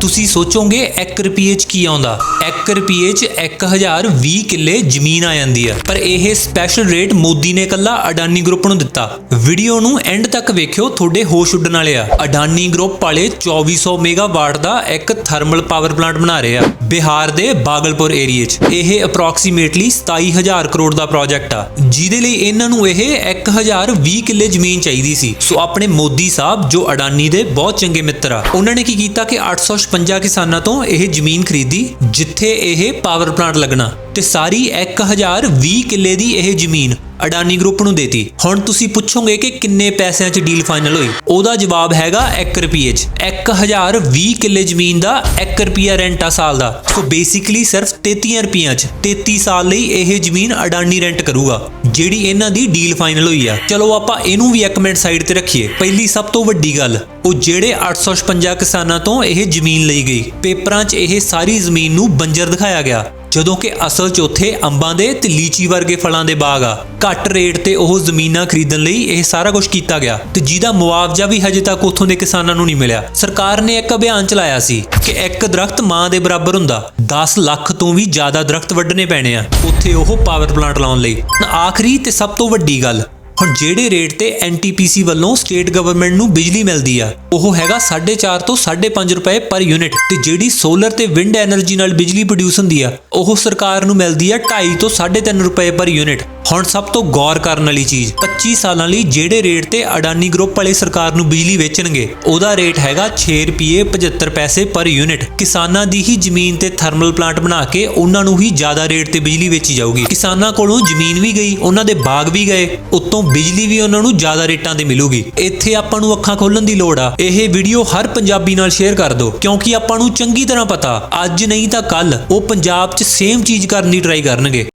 ਤੁਸੀਂ ਸੋਚੋਗੇ 1 ਰੁਪਏ 'ਚ ਕੀ ਆਉਂਦਾ? 1 ਰੁਪਏ 'ਚ 1020 ਕਿੱਲੇ ਜ਼ਮੀਨ ਆ ਜਾਂਦੀ ਆ। ਪਰ ਇਹ ਸਪੈਸ਼ਲ ਰੇਟ ਮੋਦੀ ਨੇ ਕੱਲਾ ਅਡਾਨੀ ਗਰੁੱਪ ਨੂੰ ਦਿੱਤਾ। ਵੀਡੀਓ ਨੂੰ ਐਂਡ ਤੱਕ ਵੇਖਿਓ, ਤੁਹਾਡੇ ਹੋਸ਼ ਉੱਡਣ ਵਾਲੇ ਆ। ਅਡਾਨੀ ਗਰੁੱਪ ਵਾਲੇ 2400 ਮੈਗਾਵਾਟ ਦਾ ਇੱਕ ਥਰਮਲ ਪਾਵਰ ਪਲਾਂਟ ਬਣਾ ਰਹੇ ਆ ਬਿਹਾਰ ਦੇ ਬਾਗਲਪੁਰ ਏਰੀਏ 'ਚ। ਇਹ ਅਪਰੋਕਸੀਮੇਟਲੀ 27000 ਕਰੋੜ ਦਾ ਪ੍ਰੋਜੈਕਟ ਆ। ਜਿਹਦੇ ਲਈ ਇਹਨਾਂ ਨੂੰ ਇਹ 1020 ਕਿੱਲੇ ਜ਼ਮੀਨ ਚਾਹੀਦੀ ਸੀ। ਸੋ ਆਪਣੇ ਮੋਦੀ ਸਾਹਿਬ, ਜੋ ਅਡਾਨੀ ਦੇ ਬਹੁਤ ਚੰਗੇ ਮਿੱਤਰ ਆ, ਉਹਨਾਂ ਨੇ ਕੀ ਕੀਤਾ ਕਿ 856 ਕਿਸਾਨਾਂ ਤੋਂ ਇਹ ਜ਼ਮੀਨ ਖਰੀਦੀ, ਜਿੱਥੇ ਇਹ ਪਾਵਰ ਪਲਾਂਟ ਲੱਗਣਾ ਤੇ ਸਾਰੀ 1020 ਕਿੱਲੇ ਦੀ ਇਹ ਜ਼ਮੀਨ ਅਡਾਨੀ ਗਰੁੱਪ ਨੂੰ ਦੇਤੀ। ਹੁਣ ਤੁਸੀਂ ਪੁੱਛੋਗੇ ਕਿ ਕਿੰਨੇ ਪੈਸਿਆਂ 'ਚ ਡੀਲ ਫਾਈਨਲ ਹੋਈ? ਉਹਦਾ ਜਵਾਬ ਹੈਗਾ 1 ਰੁਪਏ 'ਚ। 1020 ਕਿੱਲੇ ਜ਼ਮੀਨ ਦਾ 1 ਰੁਪਿਆ ਰੈਂਟ ਆ ਸਾਲ ਦਾ। ਸੋ ਬੇਸਿਕਲੀ ਸਿਰਫ 33 ਰੁਪਈਆਂ 'ਚ 33 ਸਾਲ ਲਈ ਇਹ ਜ਼ਮੀਨ ਅਡਾਨੀ ਰੈਂਟ ਕਰੂਗਾ, ਜਿਹੜੀ ਇਹਨਾਂ ਦੀ ਡੀਲ ਫਾਈਨਲ ਹੋਈ ਆ। ਚਲੋ ਆਪਾਂ ਇਹਨੂੰ ਵੀ ਇੱਕ ਮਿੰਟ ਸਾਈਡ ਤੇ ਰੱਖੀਏ। ਪਹਿਲੀ ਸਭ ਤੋਂ ਵੱਡੀ ਗੱਲ ਉਹ ਜਿਹੜੇ 856 ਕਿਸਾਨਾਂ ਤੋਂ ਇਹ ਜ਼ਮੀਨ ਲਈ ਗਈ। ਪੇਪਰਾਂ 'ਚ ਇਹ ਸਾਰੀ ਜ਼ਮੀਨ ਨੂੰ ਬੰਜਰ ਦਿਖਾਇਆ ਗਿਆ, ਜਦੋਂ ਕਿ ਅਸਲ 'ਚ ਉੱਥੇ ਅੰਬਾਂ ਦੇ ਤੇ ਲੀਚੀ ਵਰਗੇ ਫਲਾਂ ਦੇ ਬਾਗ ਆ। ਘੱਟ ਰੇਟ ਤੇ ਉਹ ਜ਼ਮੀਨਾਂ ਖਰੀਦਣ ਲਈ ਇਹ ਸਾਰਾ ਕੁਝ ਕੀਤਾ ਗਿਆ, ਤੇ ਜਿਹਦਾ ਮੁਆਵਜ਼ਾ ਵੀ ਹਜੇ ਤੱਕ ਉੱਥੋਂ ਦੇ ਕਿਸਾਨਾਂ ਨੂੰ ਨਹੀਂ ਮਿਲਿਆ। ਸਰਕਾਰ ਨੇ ਇੱਕ ਅਭਿਆਨ ਚਲਾਇਆ ਸੀ ਕਿ ਇੱਕ ਦਰਖਤ ਮਾਂ ਦੇ ਬਰਾਬਰ ਹੁੰਦਾ 10 ਲੱਖ ਤੋਂ ਵੀ ਜ਼ਿਆਦਾ ਦਰਖਤ ਵੱਢਣੇ ਪੈਣੇ ਆ, ਉੱਥੇ ਉਹ ਪਾਵਰ ਪਲਾਂਟ ਲਾਉਣ ਲਈ। ਆਖਰੀ ਤੇ ਸਭ ਤੋਂ ਵੱਡੀ ਗੱਲ ਹੁਣ ਜਿਹੜੇ ਰੇਟ ਤੇ ਐਨਟੀਪੀਸੀ ਵੱਲੋਂ ਸਟੇਟ ਗਵਰਨਮੈਂਟ ਨੂੰ ਬਿਜਲੀ ਮਿਲਦੀ ਆ, ਉਹ ਹੈਗਾ 4.5 ਤੋਂ 5.5 ਰੁਪਏ ਪਰ ਯੂਨਿਟ ਤੇ ਜਿਹੜੀ ਸੋਲਰ ਤੇ ਵਿੰਡ ਐਨਰਜੀ ਨਾਲ ਬਿਜਲੀ ਪ੍ਰੋਡਿਊਸ ਹੁੰਦੀ ਆ, ਉਹ ਸਰਕਾਰ ਨੂੰ ਮਿਲਦੀ ਆ 2.5 ਤੋਂ 3.5 ਰੁਪਏ ਪਰ ਯੂਨਿਟ ਹੁਣ ਸਭ ਤੋਂ ਗੌਰ ਕਰਨ ਵਾਲੀ ਚੀਜ਼ 25 ਸਾਲਾਂ ਲਈ ਜਿਹੜੇ ਰੇਟ ਤੇ ਅਡਾਨੀ ਗਰੁੱਪ ਵਾਲੇ ਸਰਕਾਰ ਨੂੰ ਬਿਜਲੀ ਵੇਚਣਗੇ, ਉਹਦਾ ਰੇਟ ਹੈਗਾ 6 ਰੁਪਏ 75 ਪੈਸੇ ਪਰ ਯੂਨਿਟ। ਕਿਸਾਨਾਂ ਦੀ ਹੀ ਜ਼ਮੀਨ ਤੇ ਥਰਮਲ ਪਲਾਂਟ ਬਣਾ ਕੇ ਉਹਨਾਂ ਨੂੰ ਹੀ ਜ਼ਿਆਦਾ ਰੇਟ ਤੇ ਬਿਜਲੀ ਵੇਚੀ ਜਾਊਗੀ। ਕਿਸਾਨਾਂ ਕੋਲੋਂ ਜ਼ਮੀਨ ਵੀ ਗਈ, ਉਹਨਾਂ ਦੇ ਬਾਗ ਵੀ ਗਏ, ਉੱਤੋਂ ਬਿਜਲੀ ਵੀ ਉਹਨਾਂ ਨੂੰ ਜ਼ਿਆਦਾ ਰੇਟਾਂ ਤੇ ਮਿਲੂਗੀ। ਇੱਥੇ ਆਪਾਂ ਨੂੰ ਅੱਖਾਂ ਖੋਲਣ ਦੀ ਲੋੜ ਆ। ਇਹ ਵੀਡੀਓ ਹਰ ਪੰਜਾਬੀ ਨਾਲ ਸ਼ੇਅਰ ਕਰ ਦਿਓ, ਕਿਉਂਕਿ ਆਪਾਂ ਨੂੰ ਚੰਗੀ ਤਰ੍ਹਾਂ ਪਤਾ। ਅੱਜ ਨਹੀਂ ਤਾਂ ਕੱਲ ਉਹ ਪੰਜਾਬ 'ਚ ਸੇਮ ਚੀਜ਼ ਕਰਨ ਦੀ ਟਰਾਈ ਕਰਨਗੇ।